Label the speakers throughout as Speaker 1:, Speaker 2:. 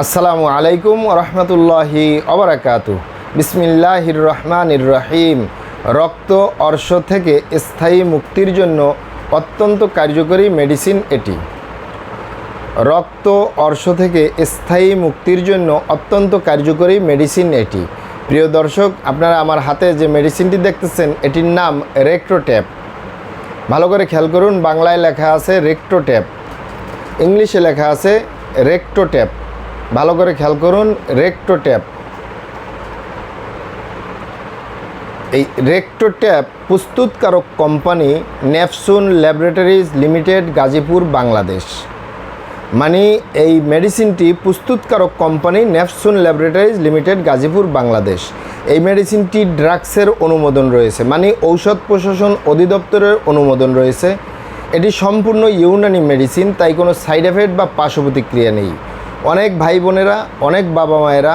Speaker 1: আসসালামু আলাইকুম রহমতুল্লাহি অবরাকাতু বিসমিল্লাহির রহমানির রহিম। রক্ত অর্শ থেকে স্থায়ী মুক্তির জন্য অত্যন্ত কার্যকরী মেডিসিন এটি। রক্ত অর্শ থেকে স্থায়ী মুক্তির জন্য অত্যন্ত কার্যকরী মেডিসিন এটি। প্রিয় দর্শক, আপনারা আমার হাতে যে মেডিসিনটি দেখতেছেন, এটির নাম রেক্টোট্যাপ ভালো করে খেয়াল করুন, বাংলায় লেখা আছে রেক্টোট্যাপ ইংলিশে লেখা আছে রেক্টোট্যাপ ভালো করে খেয়াল করুন রেক্টো ট্যাপ এই রেক্টো ট্যাপ প্রস্তুতকারক company Nefsun laboratories limited Gazipur, Bangladesh. মানে এই মেডিসিনটি প্রস্তুতকারক company Nefsun laboratories limited Gazipur, Bangladesh. এই মেডিসিনটি ড্রাগসের অনুমোদন রয়েছে মানে ঔষধ প্রশাসন অধিদপ্তরের অনুমোদন রয়েছে। এটি সম্পূর্ণ ইউনানি মেডিসিন তাই কোনো সাইড এফেক্ট বা পার্শ্ব প্রতিক্রিয়া নেই। অনেক ভাই বোনেরা, অনেক বাবা মায়েরা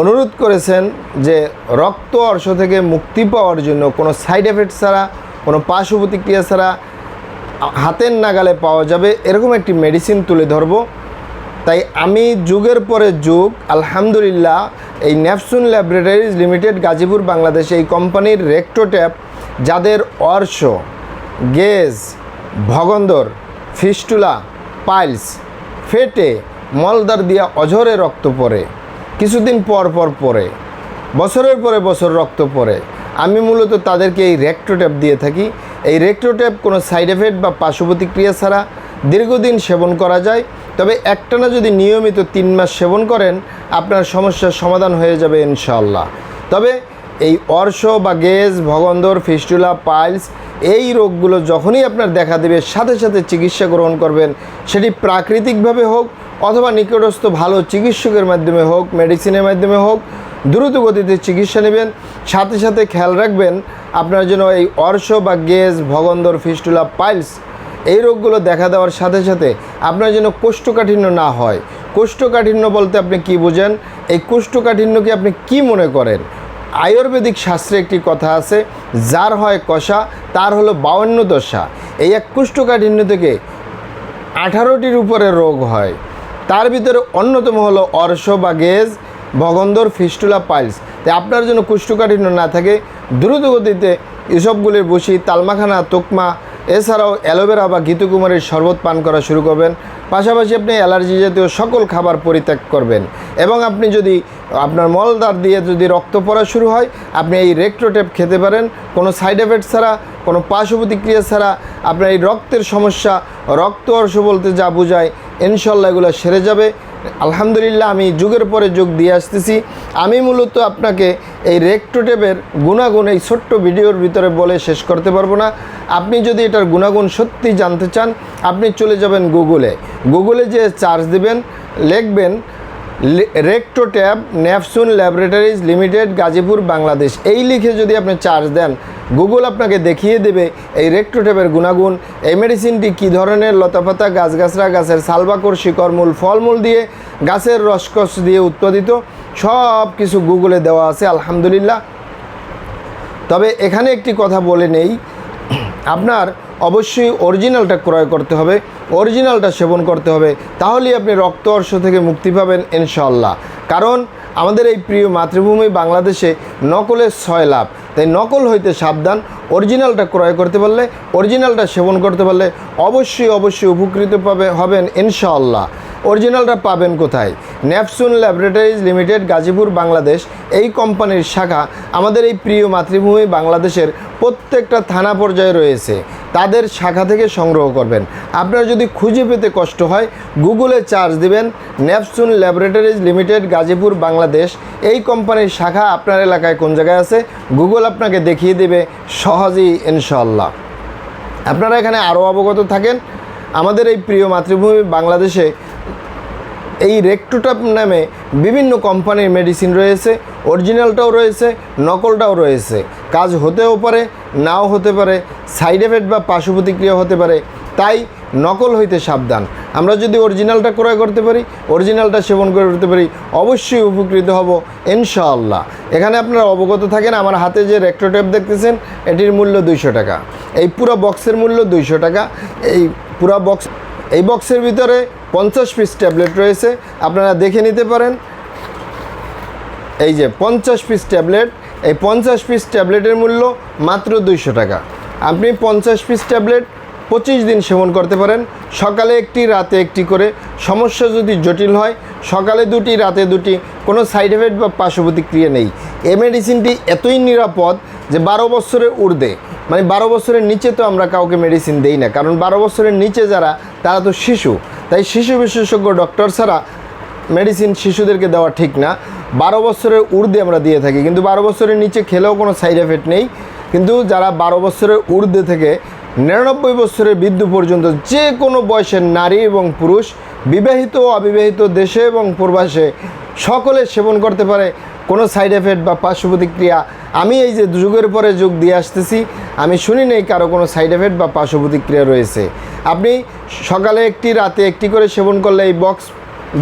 Speaker 1: অনুরোধ করেছেন যে রক্ত অর্শ থেকে মুক্তি পাওয়ার জন্য কোনো সাইড এফেক্ট ছাড়া, কোনো পার্শ্ব প্রতিক্রিয়া ছাড়া হাতের নাগালে পাওয়া যাবে এরকম একটি মেডিসিন তুলে ধরব। তাই আমি যুগের পরে যুগ, আলহামদুলিল্লাহ, এই ন্যাপসুন ল্যাবরেটরিজ লিমিটেড গাজীপুর বাংলাদেশ এই কোম্পানির রেক্টোট্যাপ যাদের অর্শ, গেজ, ভগন্দর, ফিস্টুলা, পাইলস, ফেটে মলদার দিয়া অঝরে রক্ত পড়ে, কিছুদিন পর পর পরে বছরের পরে বছর রক্ত পড়ে। আমি মূলত তাদেরকে এই রেক্টোট্যাপ দিয়ে থাকি। এই রেক্টোট্যাপ কোনো সাইড এফেক্ট বা পার্শ্ব প্রতিক্রিয়া ছাড়া দীর্ঘদিন সেবন করা যায়। তবে একটানা যদি নিয়মিত তিন মাস সেবন করেন, আপনার সমস্যার সমাধান হয়ে যাবে ইনশাল্লাহ তবে এই অর্শ বা গেজ, ভগন্দর, ফিস্টুলা, পাইলস এই রোগগুলো যখনই আপনার দেখা দেবে, সাথে সাথে চিকিৎসা গ্রহণ করবেন, সেটি প্রাকৃতিকভাবে হোক অথবা নিকটস্থ ভালো চিকিৎসকের মাধ্যমে হোক মেডিসিনের মাধ্যমে হোক, দ্রুত গতিতে চিকিৎসা নেবেন। সাথে সাথে খেয়াল রাখবেন, আপনার জন্য এই অর্শ বা গেজ ভগন্দর, ফিস্টুলা, পাইলস এই রোগগুলো দেখা দেওয়ার সাথে সাথে আপনার যেন কোষ্ঠকাঠিন্য না হয়। কোষ্ঠকাঠিন্য বলতে আপনি কি বোঝেন? এই কোষ্ঠকাঠিন্যকে আপনি কি মনে করেন? আয়ুর্বেদিক শাস্ত্রে একটি কথা আছে, যার হয় কষা, তার হলো বাউন্ন দশা এই এক কোষ্ঠকাঠিন্য থেকে আঠারোটির উপরে রোগ হয়। তার ভিতরে অন্যতম হলো অর্শ বা গেজ, ভগন্দর, ফিস্টুলা, পাইলস। তাই আপনার জন্য কুষ্ঠকাঠিন্য না থাকে, দ্রুত গতিতে এসবগুলির বসি তালমাখানা, তোকমা, এছাড়াও অ্যালোভেরা বা ঘিতুকুমারীর শরবত পান করা শুরু করবেন। পাশাপাশি আপনি অ্যালার্জি জাতীয় সকল খাবার পরিত্যাগ করবেন। এবং আপনি যদি আপনার মলদার দিয়ে যদি রক্ত পড়া শুরু হয়, আপনি এই রেক্টোটেপ খেতে পারেন। কোনো সাইড এফেক্ট ছাড়া কোনো পার্শ্ব প্রতিক্রিয়া ছাড়া আপনার এই রক্তের সমস্যা, রক্ত অর্শ বলতে যা বোঝায়, ইনশাল্লাহ এগুলো সেরে যাবে। আলহামদুলিল্লাহ আমি যুগের পরে যুগ দিয়ে আসতেছি। আমি মূলত আপনাকে এই রেক্টোটেপের গুণাগুণ, এই ছোট্ট ভিডিওর ভিতরে বলে শেষ করতে পারব না। আপনি যদি এটার গুণাগুণ সত্যি জানতে চান, আপনি চলে যাবেন গুগলে। গুগলে যে চার্জ দিবেন, লিখবেন Rectotab Napsun laboratories limited, Gazipur, Bangladesh. এই লিখে যদি আপনি চার্জ দেন গুগল আপনাকে দেখিয়ে দেবে এই রেক্টোট্যাবের গুণাগুণ। এই মেডিসিনটি কী ধরনের? লতাপাতা গাছগাছরা গাছের সালবাকর, শিকড়মূল, ফলমূল দিয়ে গাছের রসকস দিয়ে উৎপাদিত। সব কিছু গুগলে দেওয়া আছে, আলহামদুলিল্লাহ। তবে এখানে একটি কথা বলে নেই। আপনার অবশ্যই অরিজিনালটা ক্রয় করতে হবে অরিজিনালটা সেবন করতে হবে। তাহলেই আপনি রক্ত অর্শ থেকে মুক্তি পাবেন ইনশাল্লাহ কারণ আমাদের এই প্রিয় মাতৃভূমি বাংলাদেশে নকলের ছয় লাভ। তাই নকল হইতে সাবধান অরিজিনালটা ক্রয় করতে পারলে অরিজিনালটা সেবন করতে পারলে অবশ্যই অবশ্যই উপকৃত পাবে, হবেন ইনশাআল্লাহ। অরিজিনালটা পাবেন কোথায়? Napsun laboratories limited Gazipur, Bangladesh. এই কোম্পানির শাখা আমাদের এই প্রিয় মাতৃভূমি বাংলাদেশের প্রত্যেকটা থানা পর্যায়ে রয়েছে। তাদের শাখা থেকে সংগ্রহ করবেন। আপনারা যদি খুঁজে পেতে কষ্ট হয়, গুগলে চার্জ দিবেন ন্যাপসুন ল্যাবরেটরিজ লিমিটেড, গাজীপুর, বাংলাদেশ। এই কোম্পানির শাখা আপনার এলাকায় কোন জায়গায় আছে? গুগল আপনাকে দেখিয়ে দেবে সহজেই ইনশাল্লাহ আপনারা এখানে আরও অবগত থাকেন। আমাদের এই প্রিয় মাতৃভূমি বাংলাদেশে এই রেক্টোটাপ নামে বিভিন্ন কোম্পানির মেডিসিন রয়েছে অরিজিনালটাও রয়েছে, নকলটাও রয়েছে। কাজ হতেও পারে, নাও হতে পারে সাইড এফেক্ট বা পার্শ্ব প্রতিক্রিয়া হতে পারে, তাই নকল হইতে সাবধান। আমরা যদি অরিজিনালটা ক্রয় করতে পারি অরিজিনালটা সেবন করে করতে পারি, অবশ্যই উপকৃত হব, ইনশাআল্লাহ। এখানে আপনারা অবগত থাকেন, আমার হাতে যে রেক্টোটেপ দেখতেছেন, এটির মূল্য দুইশো টাকা। এই পুরো বক্সের মূল্য দুইশো টাকা। এই পুরো বক্স এই বক্সের ভিতরে পঞ্চাশ পিস ট্যাবলেট রয়েছে। আপনারা দেখে নিতে পারেন। এই যে পঞ্চাশ পিস ট্যাবলেট এই পঞ্চাশ পিস ট্যাবলেটের মূল্য মাত্র দুইশো টাকা। আপনি পঞ্চাশ পিস ট্যাবলেট পঁচিশ দিন সেবন করতে পারেন। সকালে একটি, রাতে একটি করে। সমস্যা যদি জটিল হয়, সকালে দুটি, রাতে দুটি, কোনো সাইড এফেক্ট বা পার্শ্ব প্রতিক্রিয়া নেই। এই মেডিসিনটি এতই নিরাপদ যে বারো বছরের ঊর্ধ্বে মানে বারো বছরের নিচে তো আমরা কাউকে মেডিসিন দেই না, কারণ বারো বছরের নিচে যারা, তারা তো শিশু। তাই শিশু বিশেষজ্ঞ ডক্টর ছাড়া মেডিসিন শিশুদেরকে দেওয়া ঠিক না। বারো বছরের ঊর্ধ্বে আমরা দিয়ে থাকি, কিন্তু বারো বছরের নিচে খেলেও কোনো সাইড এফেক্ট নেই। কিন্তু যারা বারো বছরের ঊর্ধ্বে থেকে নিরানব্বই বছরের বৃদ্ধ পর্যন্ত যে কোনো বয়সের নারী এবং পুরুষ, বিবাহিত ও অবিবাহিত দেশে এবং প্রবাসে সকলে সেবন করতে পারে। কোনো সাইড এফেক্ট বা পার্শ্ব প্রতিক্রিয়া, আমি এই যে যুগের পরে যুগ দিয়ে আসতেছি, আমি শুনি নেই কারও কোনো সাইড এফেক্ট বা পার্শ্ব প্রতিক্রিয়া রয়েছে। আপনি সকালে একটি, রাতে একটি করে সেবন করলে এই বক্স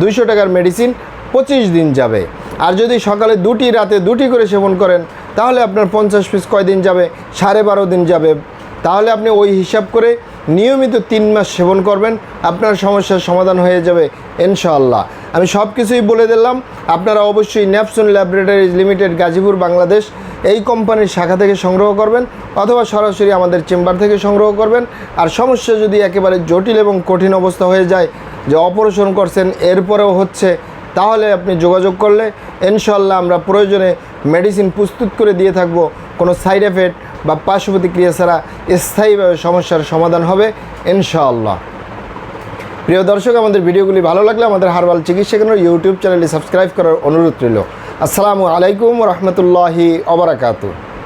Speaker 1: দুইশো টাকার মেডিসিন পঁচিশ দিন যাবে। আর যদি সকালে দুটি, রাতে দুটি করে সেবন করেন, তাহলে আপনার পঞ্চাশ পিস কয়দিন যাবে? সাড়ে বারো দিন যাবে। তাহলে আপনি ওই হিসাব করে নিয়মিত তিন মাস সেবন করবেন, আপনার সমস্যার সমাধান হয়ে যাবে, ইনশাআল্লাহ। আমি সব কিছুই বলে দিলাম। আপনারা অবশ্যই ন্যাপসন ল্যাবরেটরিজ লিমিটেড, গাজীপুর, বাংলাদেশ এই কোম্পানির শাখা থেকে সংগ্রহ করবেন অথবা সরাসরি আমাদের চেম্বার থেকে সংগ্রহ করবেন। আর সমস্যা যদি একেবারে জটিল এবং কঠিন অবস্থা হয়ে যায় যে অপারেশন করছেন, এরপরেও হচ্ছে, তাহলে আপনি যোগাযোগ করলে ইনশাল্লাহ আমরা প্রয়োজনে মেডিসিন প্রস্তুত করে দিয়ে থাকব। কোনো সাইড এফেক্ট বা পার্শ্ব প্রতিক্রিয়া ছাড়া স্থায়ীভাবে সমস্যার সমাধান হবে ইনশাআল্লাহ। প্রিয় দর্শক, আমাদের ভিডিওগুলি ভালো লাগলে আমাদের হারবাল চিকিৎসা কেন্দ্র ইউটিউব চ্যানেলটি সাবস্ক্রাইব করার অনুরোধ রইল। আসসালামু আলাইকুম রহমতুল্লাহি অবরাকাতু